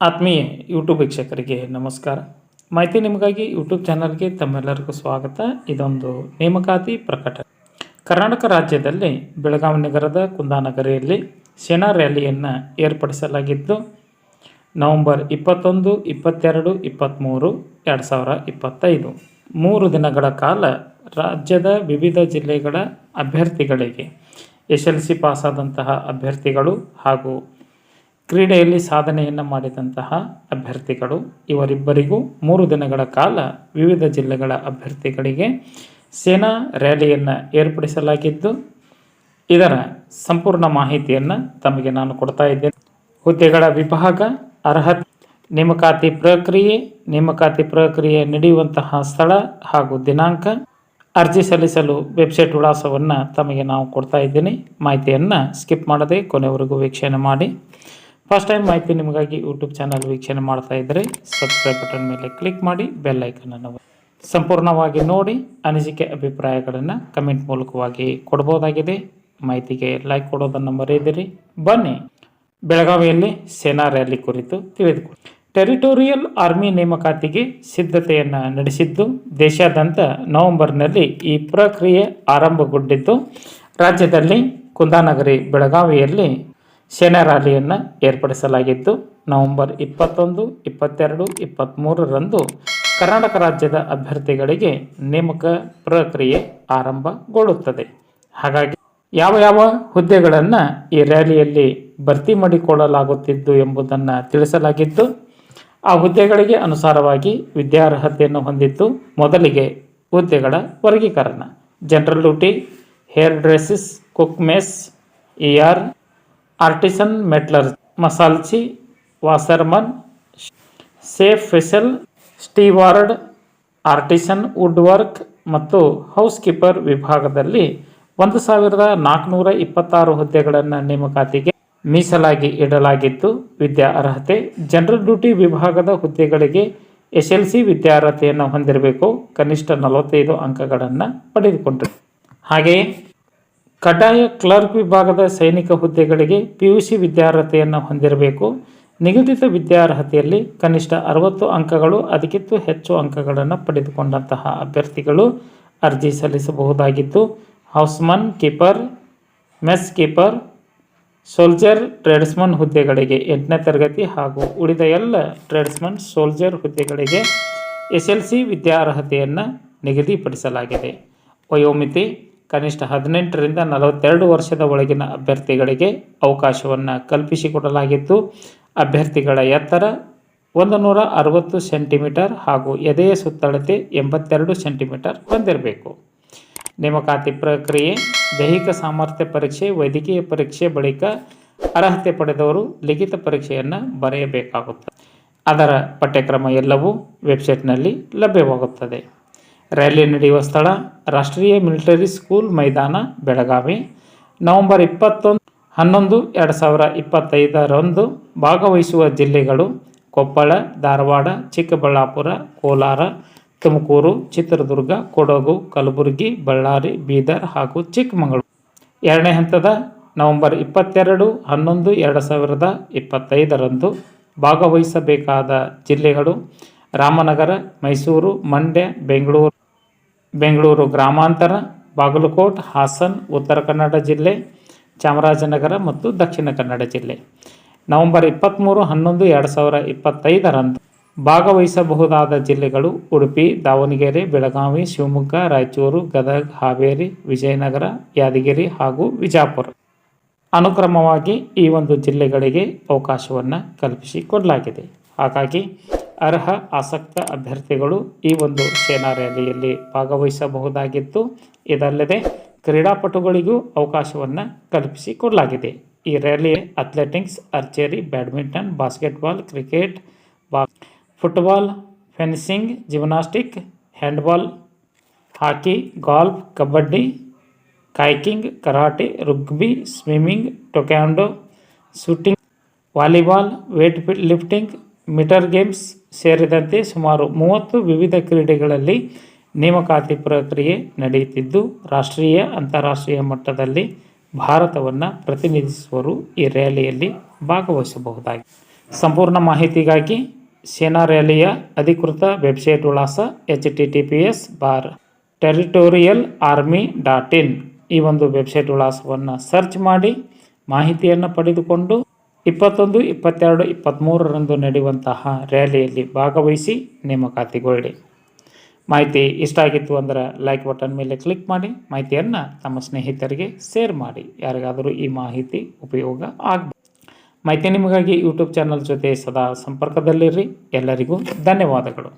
ಆತ್ಮೀಯ ಯೂಟ್ಯೂಬ್ ವೀಕ್ಷಕರಿಗೆ ನಮಸ್ಕಾರ. ಮಾಹಿತಿ ನಿಮಗಾಗಿ ಯೂಟ್ಯೂಬ್ ಚಾನಲ್ಗೆ ತಮ್ಮೆಲ್ಲರಿಗೂ ಸ್ವಾಗತ. ಇದೊಂದು ನೇಮಕಾತಿ ಪ್ರಕಟಣೆ ಕರ್ನಾಟಕ ರಾಜ್ಯದಲ್ಲಿ ಬೆಳಗಾವಿ ನಗರದ ಕುಂದಾನಗರಿಯಲ್ಲಿ ಸೇನಾ ರ್ಯಾಲಿಯನ್ನು ಏರ್ಪಡಿಸಲಾಗಿದ್ದು, ನವೆಂಬರ್ ಇಪ್ಪತ್ತೊಂದು, ಇಪ್ಪತ್ತೆರಡು ಇಪ್ಪತ್ತ್ಮೂರು ಎರಡು ಸಾವಿರ ಇಪ್ಪತ್ತೈದು. ಮೂರು ದಿನಗಳ ಕಾಲ ರಾಜ್ಯದ ವಿವಿಧ ಜಿಲ್ಲೆಗಳ ಅಭ್ಯರ್ಥಿಗಳಿಗೆ ಎಸ್ ಎಲ್ ಸಿ ಪಾಸಾದಂತಹ ಅಭ್ಯರ್ಥಿಗಳು ಹಾಗೂ ಕ್ರೀಡೆಯಲ್ಲಿ ಸಾಧನೆಯನ್ನು ಮಾಡಿದಂತಹ ಅಭ್ಯರ್ಥಿಗಳು ಇವರಿಬ್ಬರಿಗೂ ಮೂರು ದಿನಗಳ ಕಾಲ ವಿವಿಧ ಜಿಲ್ಲೆಗಳ ಅಭ್ಯರ್ಥಿಗಳಿಗೆ ಸೇನಾ ರ್ಯಾಲಿಯನ್ನು ಏರ್ಪಡಿಸಲಾಗಿದ್ದು, ಇದರ ಸಂಪೂರ್ಣ ಮಾಹಿತಿಯನ್ನು ತಮಗೆ ನಾನು ಕೊಡ್ತಾ ಇದ್ದೇನೆ. ಹುದ್ದೆಗಳ ವಿಭಾಗ, ಅರ್ಹತೆ, ನೇಮಕಾತಿ ಪ್ರಕ್ರಿಯೆ ನೇಮಕಾತಿ ಪ್ರಕ್ರಿಯೆ ನಡೆಯುವಂತಹ ಸ್ಥಳ ಹಾಗೂ ದಿನಾಂಕ, ಅರ್ಜಿ ಸಲ್ಲಿಸಲು ವೆಬ್ಸೈಟ್ ವಿಳಾಸವನ್ನು ತಮಗೆ ನಾವು ಕೊಡ್ತಾ ಇದ್ದೀನಿ. ಮಾಹಿತಿಯನ್ನು ಸ್ಕಿಪ್ ಮಾಡದೆ ಕೊನೆವರೆಗೂ ವೀಕ್ಷಣೆ ಮಾಡಿ. ಫಸ್ಟ್ ಟೈಮ್ ಮಾಹಿತಿ ನಿಮಗಾಗಿ ಯೂಟ್ಯೂಬ್ ಚಾನಲ್ ವೀಕ್ಷಣೆ ಮಾಡ್ತಾ ಇದ್ದರೆ ಸಬ್ಸ್ಕ್ರೈಬ್ ಬಟನ್ ಮೇಲೆ ಕ್ಲಿಕ್ ಮಾಡಿ ಬೆಲ್ ಐಕನನ್ನು ಸಂಪೂರ್ಣವಾಗಿ ನೋಡಿ, ಅನಿಸಿಕೆ ಅಭಿಪ್ರಾಯಗಳನ್ನು ಕಮೆಂಟ್ ಮೂಲಕವಾಗಿ ಕೊಡ್ಬೋದಾಗಿದೆ. ಮಾಹಿತಿಗೆ ಲೈಕ್ ಕೊಡೋದನ್ನು ಮರೆಯದಿರಿ. ಬನ್ನಿ, ಬೆಳಗಾವಿಯಲ್ಲಿ ಸೇನಾ ರ್ಯಾಲಿ ಕುರಿತು ತಿಳಿದುಕೊಳ್ಳಿ ಟೆರಿಟೋರಿಯಲ್ ಆರ್ಮಿ ನೇಮಕಾತಿಗೆ ಸಿದ್ಧತೆಯನ್ನು ನಡೆಸಿದ್ದು, ದೇಶಾದ್ಯಂತ ನವೆಂಬರ್ನಲ್ಲಿ ಈ ಪ್ರಕ್ರಿಯೆ ಆರಂಭಗೊಂಡಿದ್ದು, ರಾಜ್ಯದಲ್ಲಿ ಕುಂದಾನಗರಿ, ಬೆಳಗಾವಿಯಲ್ಲಿ ಸೇನಾ ರ್ಯಾಲಿಯನ್ನು ಏರ್ಪಡಿಸಲಾಗಿತ್ತು. ನವೆಂಬರ್ ಇಪ್ಪತ್ತೊಂದು, ಇಪ್ಪತ್ತೆರಡು ಇಪ್ಪತ್ತ್ಮೂರರಂದು ಕರ್ನಾಟಕ ರಾಜ್ಯದ ಅಭ್ಯರ್ಥಿಗಳಿಗೆ ನೇಮಕ ಪ್ರಕ್ರಿಯೆ ಆರಂಭಗೊಳ್ಳುತ್ತದೆ. ಹಾಗಾಗಿ ಯಾವ ಯಾವ ಹುದ್ದೆಗಳನ್ನು ಈ ರ್ಯಾಲಿಯಲ್ಲಿ ಭರ್ತಿ ಮಾಡಿಕೊಳ್ಳಲಾಗುತ್ತಿದ್ದು ಎಂಬುದನ್ನು ತಿಳಿಸಲಾಗಿದ್ದು ಆ ಹುದ್ದೆಗಳಿಗೆ ಅನುಸಾರವಾಗಿ ವಿದ್ಯಾರ್ಹತೆಯನ್ನು ಹೊಂದಿದ್ದು ಮೊದಲಿಗೆ ಹುದ್ದೆಗಳ ವರ್ಗೀಕರಣ. General duty, hair dresses, cook mess, E R artisan, ಮೆಟ್ಲರ್, ಮಸಾಲ್ಚಿ, washerman, ಸೇಫ್ ಫೆಸಲ್ ಸ್ಟೀವಾರ್ಡ್ ಆರ್ಟಿಸನ್ ವುಡ್ ಮತ್ತು ಹೌಸ್ ಕೀಪರ್ ವಿಭಾಗದಲ್ಲಿ ಒಂದು ಸಾವಿರದ ನಾಲ್ಕುನೂರ ಇಪ್ಪತ್ತಾರು ಹುದ್ದೆಗಳನ್ನು ನೇಮಕಾತಿಗೆ ಮೀಸಲಾಗಿ ಇಡಲಾಗಿದ್ದು, ವಿದ್ಯಾ ಅರ್ಹತೆ, ಜನರಲ್ ಡ್ಯೂಟಿ ವಿಭಾಗದ ಹುದ್ದೆಗಳಿಗೆ ಎಸ್ ಎಲ್ ಸಿ ವಿದ್ಯಾರ್ಹತೆಯನ್ನು ಹೊಂದಿರಬೇಕು, ಕನಿಷ್ಠ ನಲವತ್ತೈದು ಅಂಕಗಳನ್ನು ಪಡೆದುಕೊಂಡರು ಹಾಗೆಯೇ ಕಡ್ಡಾಯ ಕ್ಲರ್ಕ್ ವಿಭಾಗದ ಸೈನಿಕ ಹುದ್ದೆಗಳಿಗೆ ಪಿ ಯು ಸಿ ವಿದ್ಯಾರ್ಹತೆಯನ್ನು ಹೊಂದಿರಬೇಕು. ನಿಗದಿತ ವಿದ್ಯಾರ್ಹತೆಯಲ್ಲಿ ಕನಿಷ್ಠ ಅರವತ್ತು ಅಂಕಗಳು ಅದಕ್ಕಿಂತ ಹೆಚ್ಚು ಅಂಕಗಳನ್ನು ಪಡೆದುಕೊಂಡಂತಹ ಅಭ್ಯರ್ಥಿಗಳು ಅರ್ಜಿ ಸಲ್ಲಿಸಬಹುದಾಗಿದ್ದು houseman keeper, mess keeper, soldier, tradesman ಹುದ್ದೆಗಳಿಗೆ ಎಂಟನೇ ತರಗತಿ ಹಾಗೂ ಉಳಿದ ಎಲ್ಲ ಟ್ರೇಡ್ಸ್ಮನ್, ಸೋಲ್ಜರ್ ಹುದ್ದೆಗಳಿಗೆ ಎಸ್ ಎಲ್ ಸಿ ವಿದ್ಯಾರ್ಹತೆಯನ್ನು ನಿಗದಿಪಡಿಸಲಾಗಿದೆ. ವಯೋಮಿತಿ ಕನಿಷ್ಠ ಹದಿನೆಂಟರಿಂದ ನಲವತ್ತೆರಡು ವರ್ಷದ ಒಳಗಿನ ಅಭ್ಯರ್ಥಿಗಳಿಗೆ ಅವಕಾಶವನ್ನು ಕಲ್ಪಿಸಿಕೊಡಲಾಗಿದ್ದು ಅಭ್ಯರ್ಥಿಗಳ ಎತ್ತರ ಒಂದು ನೂರ ಅರವತ್ತು ಸೆಂಟಿಮೀಟರ್ ಹಾಗೂ ಎದೆಯ ಸುತ್ತಳತೆ ಎಂಬತ್ತೆರಡು ಸೆಂಟಿಮೀಟರ್ ಹೊಂದಿರಬೇಕು. ನೇಮಕಾತಿ ಪ್ರಕ್ರಿಯೆ, ದೈಹಿಕ ಸಾಮರ್ಥ್ಯ ಪರೀಕ್ಷೆ, ವೈದ್ಯಕೀಯ ಪರೀಕ್ಷೆ ಬಳಿಕ ಅರ್ಹತೆ ಪಡೆದವರು ಲಿಖಿತ ಪರೀಕ್ಷೆಯನ್ನು ಬರೆಯಬೇಕಾಗುತ್ತದೆ. ಅದರ ಪಠ್ಯಕ್ರಮ ಎಲ್ಲವೂ ವೆಬ್ಸೈಟ್ನಲ್ಲಿ ಲಭ್ಯವಾಗುತ್ತದೆ. ರ್ಯಾಲಿ ನಡೆಯುವ ಸ್ಥಳ ರಾಷ್ಟ್ರೀಯ ಮಿಲಿಟರಿ ಸ್ಕೂಲ್ ಮೈದಾನ, ಬೆಳಗಾವಿ. ನವೆಂಬರ್ ಇಪ್ಪತ್ತೊಂದು, ಹನ್ನೊಂದು, ಎರಡು ಸಾವಿರ ಇಪ್ಪತ್ತೈದರಂದು ಭಾಗವಹಿಸುವ ಜಿಲ್ಲೆಗಳು ಕೊಪ್ಪಳ, ಧಾರವಾಡ, ಚಿಕ್ಕಬಳ್ಳಾಪುರ, ಕೋಲಾರ, ತುಮಕೂರು, ಚಿತ್ರದುರ್ಗ, ಕೊಡಗು, ಕಲಬುರಗಿ, ಬಳ್ಳಾರಿ, ಬೀದರ್ ಹಾಗೂ ಚಿಕ್ಕಮಗಳೂರು. ಎರಡನೇ ಹಂತದ ನವೆಂಬರ್ ಇಪ್ಪತ್ತೆರಡು, ಹನ್ನೊಂದು, ಎರಡು ಸಾವಿರದ ಇಪ್ಪತ್ತೈದರಂದು ಭಾಗವಹಿಸಬೇಕಾದ ಜಿಲ್ಲೆಗಳು ರಾಮನಗರ, ಮೈಸೂರು, ಮಂಡ್ಯ, ಬೆಂಗಳೂರು. ಬೆಂಗಳೂರು ಗ್ರಾಮಾಂತರ, ಬಾಗಲಕೋಟ್, ಹಾಸನ್, ಉತ್ತರ ಕನ್ನಡ ಜಿಲ್ಲೆ, ಚಾಮರಾಜನಗರ ಮತ್ತು ದಕ್ಷಿಣ ಕನ್ನಡ ಜಿಲ್ಲೆ. ನವೆಂಬರ್ ಇಪ್ಪತ್ತ್ಮೂರು ಹನ್ನೊಂದು, ಎರಡು ಸಾವಿರ ಇಪ್ಪತ್ತೈದರಂದು ಭಾಗವಹಿಸಬಹುದಾದ ಜಿಲ್ಲೆಗಳು ಉಡುಪಿ, ದಾವಣಗೆರೆ, ಬೆಳಗಾವಿ, ಶಿವಮೊಗ್ಗ, ರಾಯಚೂರು, ಗದಗ, ಹಾವೇರಿ, ವಿಜಯನಗರ, ಯಾದಗಿರಿ ಹಾಗೂ ವಿಜಾಪುರ. ಅನುಕ್ರಮವಾಗಿ ಈ ಒಂದು ಜಿಲ್ಲೆಗಳಿಗೆ ಅವಕಾಶವನ್ನು ಕಲ್ಪಿಸಿಕೊಡಲಾಗಿದೆ ಹಾಗಾಗಿ ಅರ್ಹ, ಆಸಕ್ತ ಅಭ್ಯರ್ಥಿಗಳು ಈ ಒಂದು ಸೇನಾ ರ್ಯಾಲಿಯಲ್ಲಿ ಭಾಗವಹಿಸಬಹುದಾಗಿತ್ತು. ಇದಲ್ಲದೆ ಕ್ರೀಡಾಪಟುಗಳಿಗೂ ಅವಕಾಶವನ್ನು ಕಲ್ಪಿಸಿಕೊಡಲಾಗಿದೆ. ಈ rally athletics, archery, badminton, basketball, cricket, ಬಾ, football, fencing, gymnastic, handball, hockey, golf, kabaddi kayaking karate, rugby, swimming, taekwondo, shooting, volleyball, weight lifting metre games ಸೇರಿದಂತೆ ಸುಮಾರು ಮೂವತ್ತು ವಿವಿಧ ಕ್ರೀಡೆಗಳಲ್ಲಿ ನೇಮಕಾತಿ ಪ್ರಕ್ರಿಯೆ ನಡೆಯುತ್ತಿದ್ದು, ರಾಷ್ಟ್ರೀಯ, ಅಂತಾರಾಷ್ಟ್ರೀಯ ಮಟ್ಟದಲ್ಲಿ ಭಾರತವನ್ನು ಪ್ರತಿನಿಧಿಸುವರು ಈ ರ್ಯಾಲಿಯಲ್ಲಿ ಭಾಗವಹಿಸಬಹುದಾಗಿದೆ ಸಂಪೂರ್ಣ ಮಾಹಿತಿಗಾಗಿ ಸೇನಾ ರ್ಯಾಲಿಯ ಅಧಿಕೃತ ವೆಬ್ಸೈಟ್ ವಿಳಾಸ H T T P S bar territorial army dot in ಈ ಒಂದು ವೆಬ್ಸೈಟ್ ವಿಳಾಸವನ್ನು ಸರ್ಚ್ ಮಾಡಿ ಮಾಹಿತಿಯನ್ನು ಪಡೆದುಕೊಂಡು ಇಪ್ಪತ್ತೊಂದು, ಇಪ್ಪತ್ತೆರಡು ಇಪ್ಪತ್ತ್ಮೂರರಂದು ನಡೆಯುವಂತಹ ರ್ಯಾಲಿಯಲ್ಲಿ ಭಾಗವಹಿಸಿ ನೇಮಕಾತಿಗೊಳ್ಳಿ ಮಾಹಿತಿ ಇಷ್ಟ ಆಗಿತ್ತು ಅಂದರೆ ಲೈಕ್ ಬಟನ್ ಮೇಲೆ ಕ್ಲಿಕ್ ಮಾಡಿ, ಮಾಹಿತಿಯನ್ನು ತಮ್ಮ ಸ್ನೇಹಿತರಿಗೆ ಶೇರ್ ಮಾಡಿ. ಯಾರಿಗಾದರೂ ಈ ಮಾಹಿತಿ ಉಪಯೋಗ ಆಗಬಹುದು ಮಾಹಿತಿ ನಿಮಗಾಗಿ ಯೂಟ್ಯೂಬ್ ಚಾನಲ್ ಜೊತೆ ಸದಾ ಸಂಪರ್ಕದಲ್ಲಿರ್ರಿ ಎಲ್ಲರಿಗೂ ಧನ್ಯವಾದಗಳು.